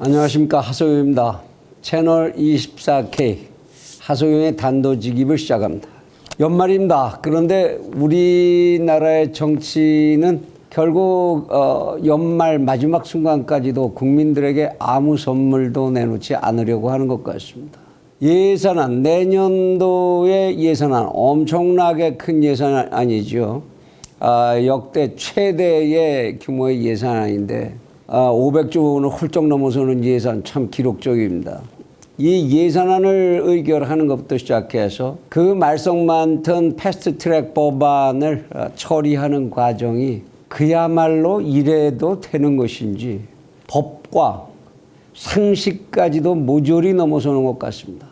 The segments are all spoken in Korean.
안녕하십니까 하소영입니다. 채널 24K 하소영의 단도직입을 시작합니다. 연말입니다. 그런데 우리나라의 정치는 결국 어, 연말 마지막 순간까지도 국민들에게 아무 선물도 내놓지 않으려고 하는 것 같습니다. 예산안 내년도의 예산안 엄청나게 큰 예산안이죠. 아, 역대 최대의 규모의 예산안인데 아, 500조 원을 훌쩍 넘어서는 예산 참 기록적입니다. 이 예산안을 의결하는 것부터 시작해서 그 말썽 많던 패스트 트랙 법안을 아, 처리하는 과정이 그야말로 이래도 되는 것인지 법과 상식까지도 모조리 넘어서는 것 같습니다.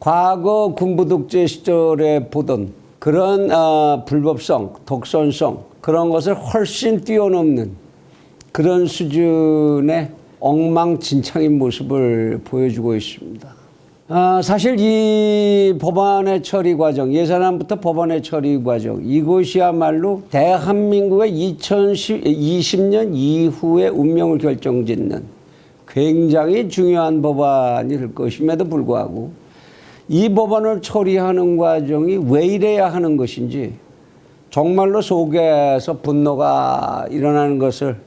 과거 군부 독재 시절에 보던 그런 아, 불법성, 독선성 그런 것을 훨씬 뛰어넘는 그런 수준의 엉망진창인 모습을 보여주고 있습니다. 아, 사실 이 법안의 처리 과정, 예산안부터 법안의 처리 과정, 이것이야말로 대한민국의 2020년 이후의 운명을 결정짓는 굉장히 중요한 법안이 될 것임에도 불구하고 이 법안을 처리하는 과정이 왜 이래야 하는 것인지 정말로 속에서 분노가 일어나는 것을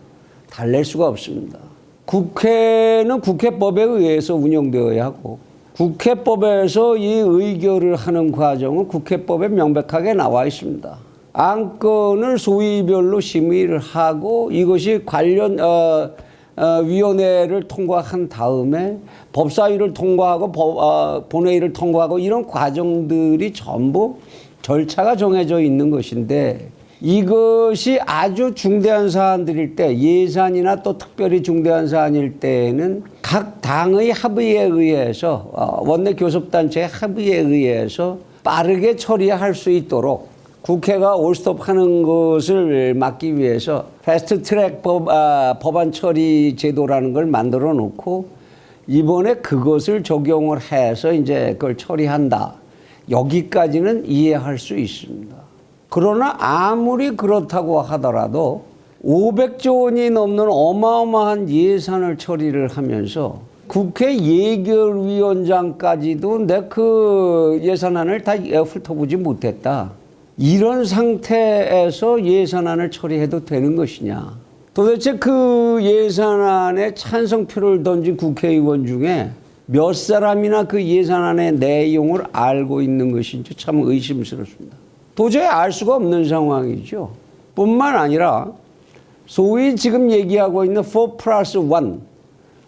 달랠 수가 없습니다. 국회는 국회법에 의해서 운영되어야 하고 국회법에서 이 의결을 하는 과정은 국회법에 명백하게 나와 있습니다. 안건을 소위별로 심의를 하고 이것이 관련 어, 어, 위원회를 통과한 다음에 법사위를 통과하고 법, 어, 본회의를 통과하고 이런 과정들이 전부 절차가 정해져 있는 것인데 이것이 아주 중대한 사안들일 때 예산이나 또 특별히 중대한 사안일 때에는 각 당의 합의에 의해서 어, 원내 교섭단체의 합의에 의해서 빠르게 처리할 수 있도록 국회가 올스톱하는 것을 막기 위해서 패스트트랙 법, 아, 법안 처리 제도라는 걸 만들어 놓고 이번에 그것을 적용을 해서 이제 그걸 처리한다. 여기까지는 이해할 수 있습니다. 그러나 아무리 그렇다고 하더라도 500조 원이 넘는 어마어마한 예산을 처리를 하면서 국회 예결위원장까지도 내 그 예산안을 다 훑어보지 못했다. 이런 상태에서 예산안을 처리해도 되는 것이냐. 도대체 그 예산안에 찬성표를 던진 국회의원 중에 몇 사람이나 그 예산안의 내용을 알고 있는 것인지 참 의심스럽습니다. 도저히 알 수가 없는 상황이죠. 뿐만 아니라 소위 지금 얘기하고 있는 4 플러스 1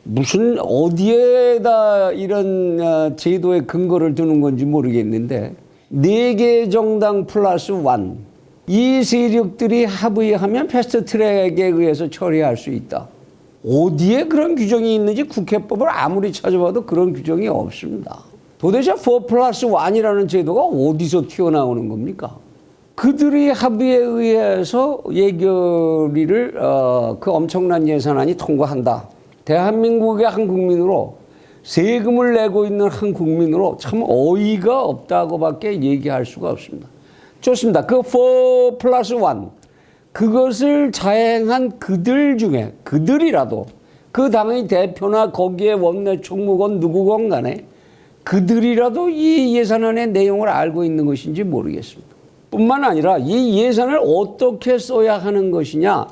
무슨 어디에다 이런 어, 제도의 근거를 두는 건지 모르겠는데 네 개 정당 플러스 1 이 세력들이 합의하면 패스트 트랙에 의해서 처리할 수 있다. 어디에 그런 규정이 있는지 국회법을 아무리 찾아봐도 그런 규정이 없습니다. 도대체 4 플러스 1이라는 제도가 어디서 튀어나오는 겁니까? 그들이 합의에 의해서 예결위를 어, 그 엄청난 예산안이 통과한다. 대한민국의 한 국민으로 세금을 내고 있는 한 국민으로 참 어이가 없다고밖에 얘기할 수가 없습니다. 좋습니다. 그4 플러스 1 그것을 자행한 그들 중에 그들이라도 그 당의 대표나 거기에 원내 총무건 누구건 간에 그들이라도 이 예산안의 내용을 알고 있는 것인지 모르겠습니다. 뿐만 아니라 이 예산을 어떻게 써야 하는 것이냐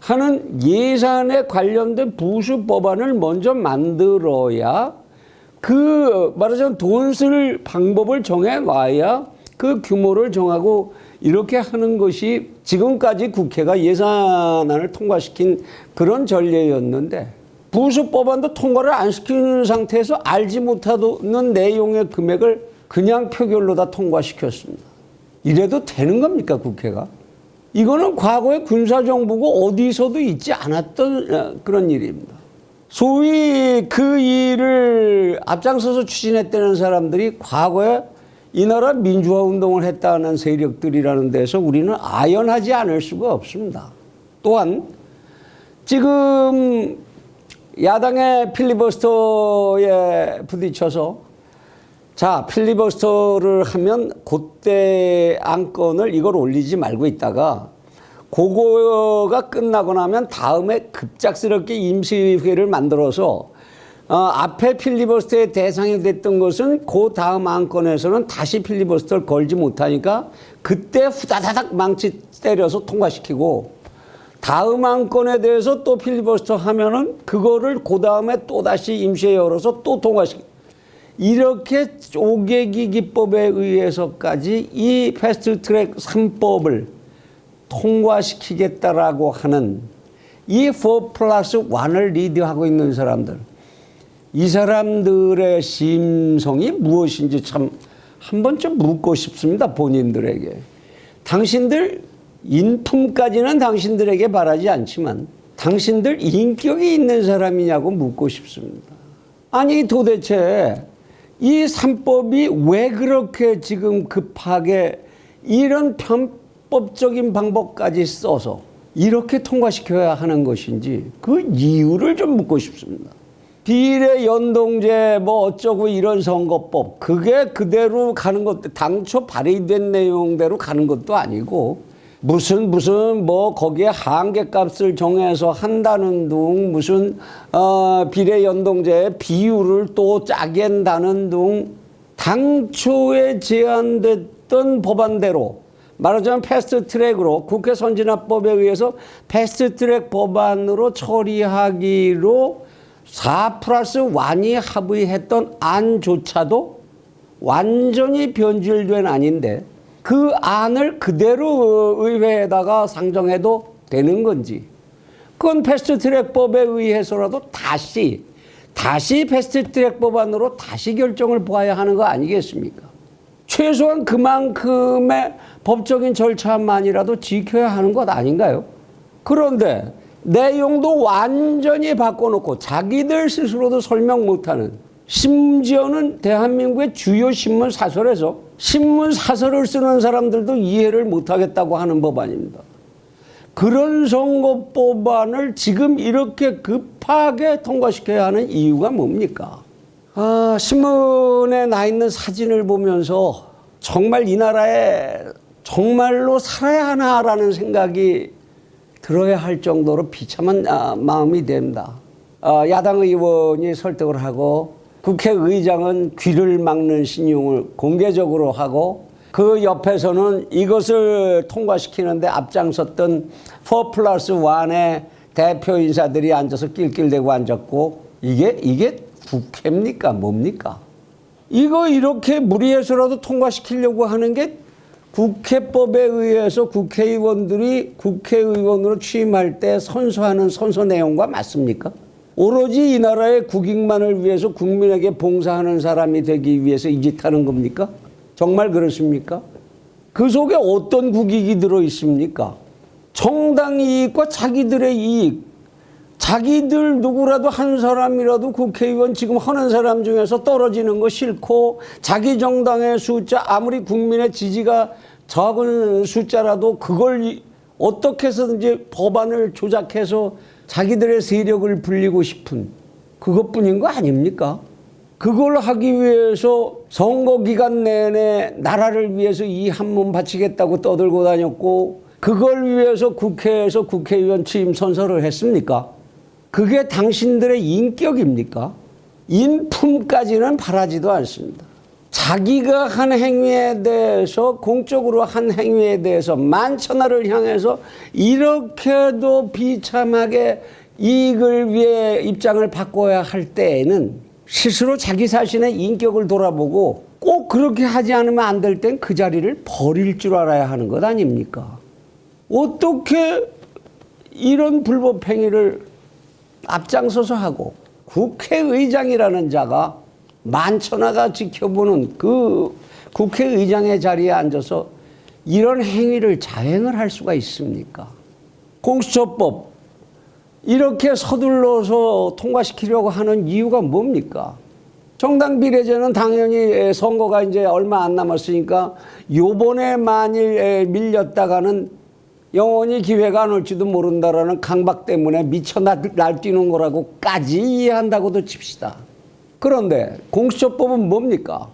하는 예산에 관련된 부수 법안을 먼저 만들어야 그 말하자면 돈 쓸 방법을 정해 놔야 그 규모를 정하고 이렇게 하는 것이 지금까지 국회가 예산안을 통과시킨 그런 전례였는데 부수 법안도 통과를 안 시키는 상태에서 알지 못하는 내용의 금액을 그냥 표결로 다 통과시켰습니다. 이래도 되는 겁니까 국회가? 이거는 과거의 군사정부고 어디서도 있지 않았던 어, 그런 일입니다. 소위 그 일을 앞장서서 추진했다는 사람들이 과거에 이 나라 민주화 운동을 했다는 세력들이라는 데서 우리는 아연하지 않을 수가 없습니다. 또한 지금 야당의 필리버스터에 부딪혀서 자, 필리버스터를 하면 그때 안건을 이걸 올리지 말고 있다가 그거가 끝나고 나면 다음에 급작스럽게 임시회를 만들어서 어, 앞에 필리버스터의 대상이 됐던 것은 그 다음 안건에서는 다시 필리버스터를 걸지 못하니까 그때 후다다닥 망치 때려서 통과시키고 다음 안건에 대해서 또 필리버스터 하면은 그거를 그 다음에 또 다시 임시에 열어서 또 통과시키. 이렇게 쪼개기 기법에 의해서까지 이 패스트 트랙 3법을 통과시키겠다라고 하는 이4 플러스 1을 리드하고 있는 사람들. 이 사람들의 심성이 무엇인지 참 한 번쯤 묻고 싶습니다. 본인들에게. 당신들 인품까지는 당신들에게 바라지 않지만 당신들 인격이 있는 사람이냐고 묻고 싶습니다. 아니 도대체 이 삼법이 왜 그렇게 지금 급하게 이런 편법적인 방법까지 써서 이렇게 통과시켜야 하는 것인지 그 이유를 좀 묻고 싶습니다. 비례 연동제 뭐 어쩌고 이런 선거법 그게 그대로 가는 것 당초 발의된 내용대로 가는 것도 아니고 무슨 무슨 뭐 거기에 한계값을 정해서 한다는 둥 무슨 어 비례 연동제 비율을 또 짜겠다는 둥 당초에 제안됐던 법안대로 말하자면 패스트 트랙으로 국회 선진화법에 의해서 패스트 트랙 법안으로 처리하기로 4 플러스 1이 합의했던 안조차도 완전히 변질된 안인데 그 안을 그대로 의회에다가 상정해도 되는 건지 그건 패스트트랙법에 의해서라도 다시 다시 패스트트랙 법안으로 다시 결정을 보아야 하는 거 아니겠습니까? 최소한 그만큼의 법적인 절차만이라도 지켜야 하는 것 아닌가요? 그런데 내용도 완전히 바꿔놓고 자기들 스스로도 설명 못하는 심지어는 대한민국의 주요 신문 사설에서 신문 사설을 쓰는 사람들도 이해를 못하겠다고 하는 법안입니다. 그런 선거법안을 지금 이렇게 급하게 통과시켜야 하는 이유가 뭡니까? 아, 신문에 나 있는 사진을 보면서 정말 이 나라에 정말로 살아야 하나라는 생각이 들어야 할 정도로 비참한 아, 마음이 됩니다. 아, 야당 의원이 설득을 하고 국회의장은 귀를 막는 신용을 공개적으로 하고 그 옆에서는 이것을 통과시키는데 앞장섰던 4 플러스 1의 대표 인사들이 앉아서 낄낄대고 앉았고 이게 이게 국회입니까 뭡니까? 이거 이렇게 무리해서라도 통과시키려고 하는 게 국회법에 의해서 국회의원들이 국회의원으로 취임할 때 선서하는 선서 내용과 맞습니까? 오로지 이 나라의 국익만을 위해서 국민에게 봉사하는 사람이 되기 위해서 이 짓 하는 겁니까? 정말 그렇습니까? 그 속에 어떤 국익이 들어 있습니까? 정당 이익과 자기들의 이익, 자기들 누구라도 한 사람이라도 국회의원 지금 하는 사람 중에서 떨어지는 거 싫고 자기 정당의 숫자 아무리 국민의 지지가 적은 숫자라도 그걸 이- 어떻게 해서든지 법안을 조작해서 자기들의 세력을 불리고 싶은 그것뿐인 거 아닙니까? 그걸 하기 위해서 선거 기간 내내 나라를 위해서 이 한 몸 바치겠다고 떠들고 다녔고 그걸 위해서 국회에서 국회의원 취임 선서를 했습니까? 그게 당신들의 인격입니까? 인품까지는 바라지도 않습니다. 자기가 한 행위에 대해서 공적으로 한 행위에 대해서 만천하를 향해서 이렇게도 비참하게 이익을 위해 입장을 바꿔야 할 때에는 스스로 자기 자신의 인격을 돌아보고 꼭 그렇게 하지 않으면 안 될 땐 그 자리를 버릴 줄 알아야 하는 것 아닙니까? 어떻게 이런 불법 행위를 앞장서서 하고 국회의장이라는 자가 만천하가 지켜보는 그 국회의장의 자리에 앉아서 이런 행위를 자행을 할 수가 있습니까? 공수처법 이렇게 서둘러서 통과시키려고 하는 이유가 뭡니까? 정당 비례제는 당연히 선거가 이제 얼마 안 남았으니까 요번에 만일 밀렸다가는 영원히 기회가 안 올지도 모른다라는 강박 때문에 미쳐 날- 날뛰는 거라고까지 이해한다고도 칩시다. 그런데 공수처법은 뭡니까?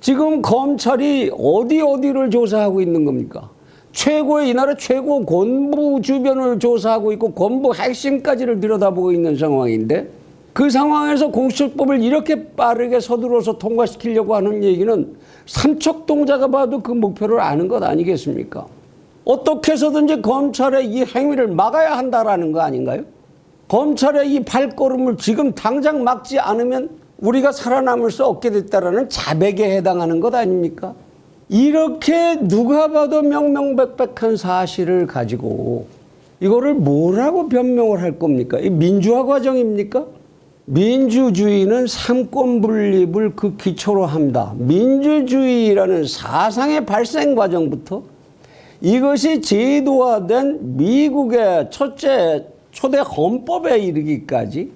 지금 검찰이 어디 어디를 조사하고 있는 겁니까? 최고의 이 나라 최고 권부 주변을 조사하고 있고 권부 핵심까지를 들여다보고 있는 상황인데 그 상황에서 공수처법을 이렇게 빠르게 서두러서 통과시키려고 하는 얘기는 삼척동자가 봐도 그 목표를 아는 것 아니겠습니까? 어떻게 해서든지 검찰의 이 행위를 막아야 한다라는 거 아닌가요? 검찰의 이 발걸음을 지금 당장 막지 않으면 우리가 살아남을 수 없게 됐다라는 자백에 해당하는 것 아닙니까? 이렇게 누가 봐도 명명백백한 사실을 가지고 이거를 뭐라고 변명을 할 겁니까? 이 민주화 과정입니까? 민주주의는 삼권 분립을 그 기초로 합니다. 민주주의라는 사상의 발생 과정부터 이것이 제도화된 미국의 첫째 초대 헌법에 이르기까지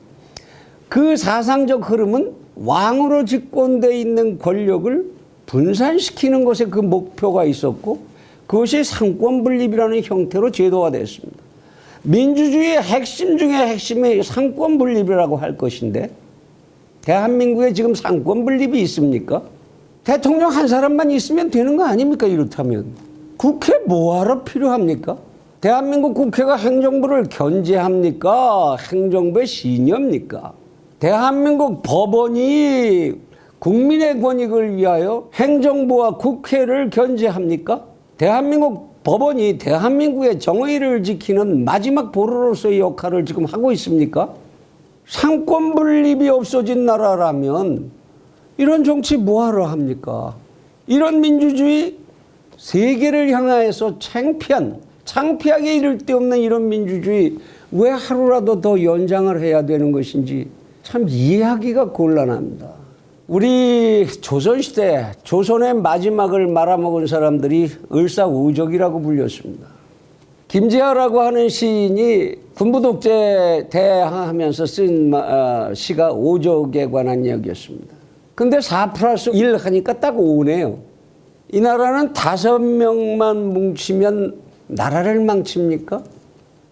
그 사상적 흐름은 왕으로 집권돼 있는 권력을 분산시키는 것에 그 목표가 있었고 그것이 상권 분립이라는 형태로 제도화됐습니다. 민주주의의 핵심 중에 핵심이 상권 분립이라고 할 것인데 대한민국에 지금 상권 분립이 있습니까? 대통령 한 사람만 있으면 되는 거 아닙니까? 이렇다면 국회 뭐하러 필요합니까? 대한민국 국회가 행정부를 견제합니까? 행정부의 신여입니까? 대한민국 법원이 국민의 권익을 위하여 행정부와 국회를 견제합니까? 대한민국 법원이 대한민국의 정의를 지키는 마지막 보루로서의 역할을 지금 하고 있습니까? 상권 분립이 없어진 나라라면 이런 정치 뭐하러 합니까? 이런 민주주의 세계를 향하여서 창피한 창피하게 이를 데 없는 이런 민주주의 왜 하루라도 더 연장을 해야 되는 것인지 참 이해하기가 곤란합니다. 우리 조선시대 조선의 마지막을 말아먹은 사람들이 을사오적이라고 불렸습니다. 김지하라고 하는 시인이 군부독재 대항하면서 쓴 어, 시가 오적에 관한 이야기였습니다. 근데 4 플러스 1 하니까 딱 5네요. 이 나라는 다섯 명만 뭉치면 나라를 망칩니까?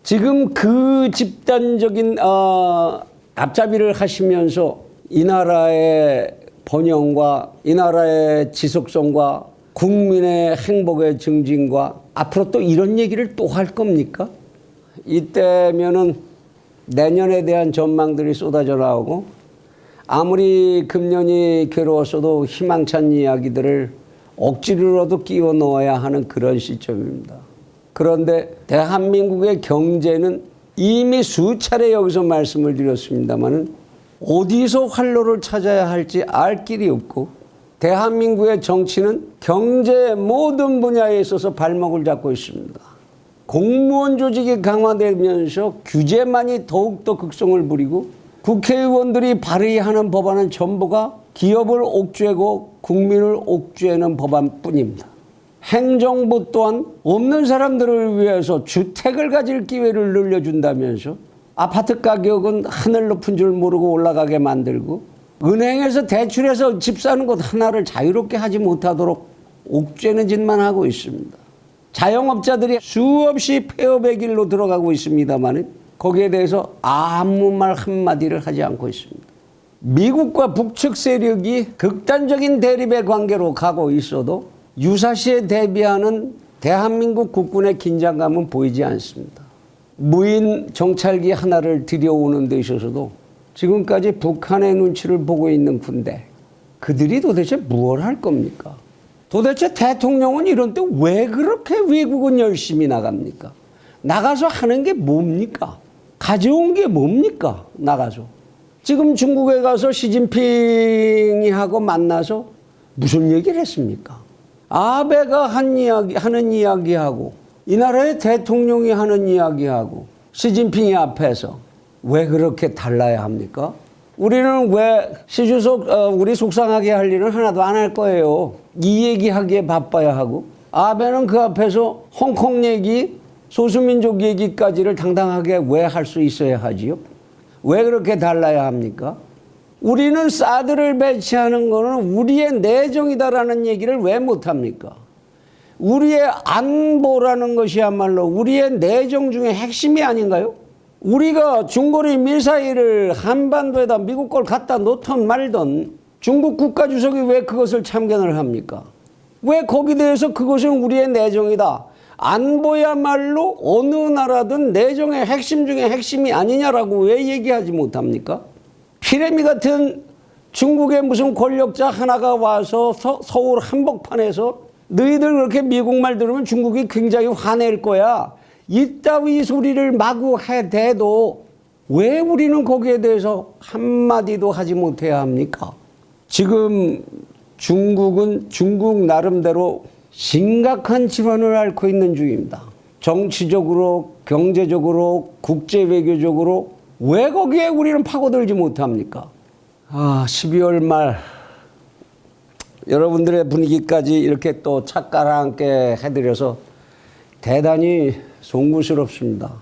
지금 그 집단적인 어, 앞잡이를 하시면서 이 나라의 번영과 이 나라의 지속성과 국민의 행복의 증진과 앞으로 또 이런 얘기를 또 할 겁니까? 이때면은 내년에 대한 전망들이 쏟아져 나오고 아무리 금년이 괴로웠어도 희망찬 이야기들을 억지로라도 끼워 넣어야 하는 그런 시점입니다. 그런데 대한민국의 경제는 이미 수차례 여기서 말씀을 드렸습니다마는 어디서 활로를 찾아야 할지 알 길이 없고 대한민국의 정치는 경제 모든 분야에 있어서 발목을 잡고 있습니다. 공무원 조직이 강화되면서 규제만이 더욱더 극성을 부리고 국회의원들이 발의하는 법안은 전부가 기업을 옥죄고 국민을 옥죄는 법안뿐입니다. 행정부 또한 없는 사람들을 위해서 주택을 가질 기회를 늘려준다면서 아파트 가격은 하늘 높은 줄 모르고 올라가게 만들고 은행에서 대출해서 집 사는 것 하나를 자유롭게 하지 못하도록 옥죄는 짓만 하고 있습니다. 자영업자들이 수없이 폐업의 길로 들어가고 있습니다만 거기에 대해서 아무 말 한마디를 하지 않고 있습니다. 미국과 북측 세력이 극단적인 대립의 관계로 가고 있어도 유사시에 대비하는 대한민국 국군의 긴장감은 보이지 않습니다. 무인 정찰기 하나를 들여오는 데 있어서도 지금까지 북한의 눈치를 보고 있는 군대 그들이 도대체 무엇을 할 겁니까? 도대체 대통령은 이런 때 왜 그렇게 외국은 열심히 나갑니까? 나가서 하는 게 뭡니까? 가져온 게 뭡니까? 나가서. 지금 중국에 가서 시진핑이 하고 만나서 무슨 얘기를 했습니까? 아베가 한 이야기, 하는 이야기하고 이 나라의 대통령이 하는 이야기하고 시진핑이 앞에서 왜 그렇게 달라야 합니까? 우리는 왜 시주석 어, 우리 속상하게 할 일은 하나도 안 할 거예요. 이 얘기하기에 바빠야 하고 아베는 그 앞에서 홍콩 얘기, 소수민족 얘기까지를 당당하게 왜 할 수 있어야 하지요? 왜 그렇게 달라야 합니까? 우리는 사드를 배치하는 것은 우리의 내정이다라는 얘기를 왜 못합니까? 우리의 안보라는 것이야말로 우리의 내정 중에 핵심이 아닌가요? 우리가 중거리 미사일을 한반도에다 미국 걸 갖다 놓던 말던 중국 국가주석이 왜 그것을 참견을 합니까? 왜 거기에 대해서 그것은 우리의 내정이다. 안보야말로 어느 나라든 내정의 핵심 중에 핵심이 아니냐라고 왜 얘기하지 못합니까? 피레미 같은 중국의 무슨 권력자 하나가 와서 서, 서울 한복판에서 너희들 그렇게 미국말 들으면 중국이 굉장히 화낼 거야. 이따위 소리를 마구 해대도 왜 우리는 거기에 대해서 한마디도 하지 못해야 합니까? 지금 중국은 중국 나름대로 심각한 질환을 앓고 있는 중입니다. 정치적으로, 경제적으로, 국제 외교적으로 왜 거기에 우리는 파고들지 못합니까? 아, 12월 말 여러분들의 분위기까지 이렇게 또 착가랑 함께 해드려서 대단히 송구스럽습니다.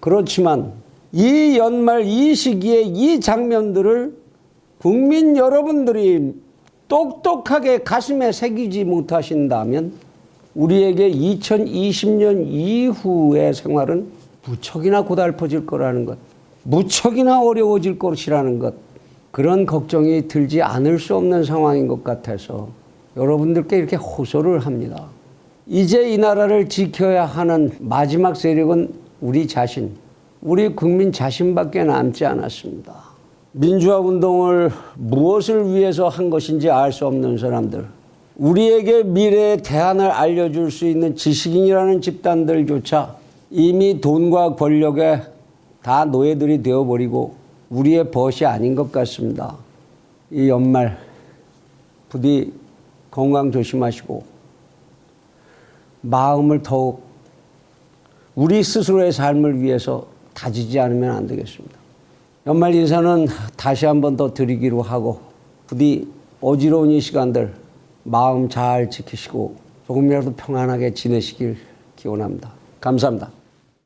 그렇지만 이 연말 이 시기에 이 장면들을 국민 여러분들이 똑똑하게 가슴에 새기지 못하신다면 우리에게 2020년 이후의 생활은 무척이나 고달퍼질 거라는 것, 무척이나 어려워질 것이라는 것, 그런 걱정이 들지 않을 수 없는 상황인 것 같아서 여러분들께 이렇게 호소를 합니다. 이제 이 나라를 지켜야 하는 마지막 세력은 우리 자신, 우리 국민 자신밖에 남지 않았습니다. 민주화 운동을 무엇을 위해서 한 것인지 알 수 없는 사람들, 우리에게 미래의 대안을 알려줄 수 있는 지식인이라는 집단들조차 이미 돈과 권력에 다 노예들이 되어버리고 우리의 벗이 아닌 것 같습니다. 이 연말 부디 건강 조심하시고 마음을 더욱 우리 스스로의 삶을 위해서 다지지 않으면 안 되겠습니다. 연말 인사는 다시 한 번 더 드리기로 하고 부디 어지러운 이 시간들 마음 잘 지키시고 조금이라도 평안하게 지내시길 기원합니다. 감사합니다.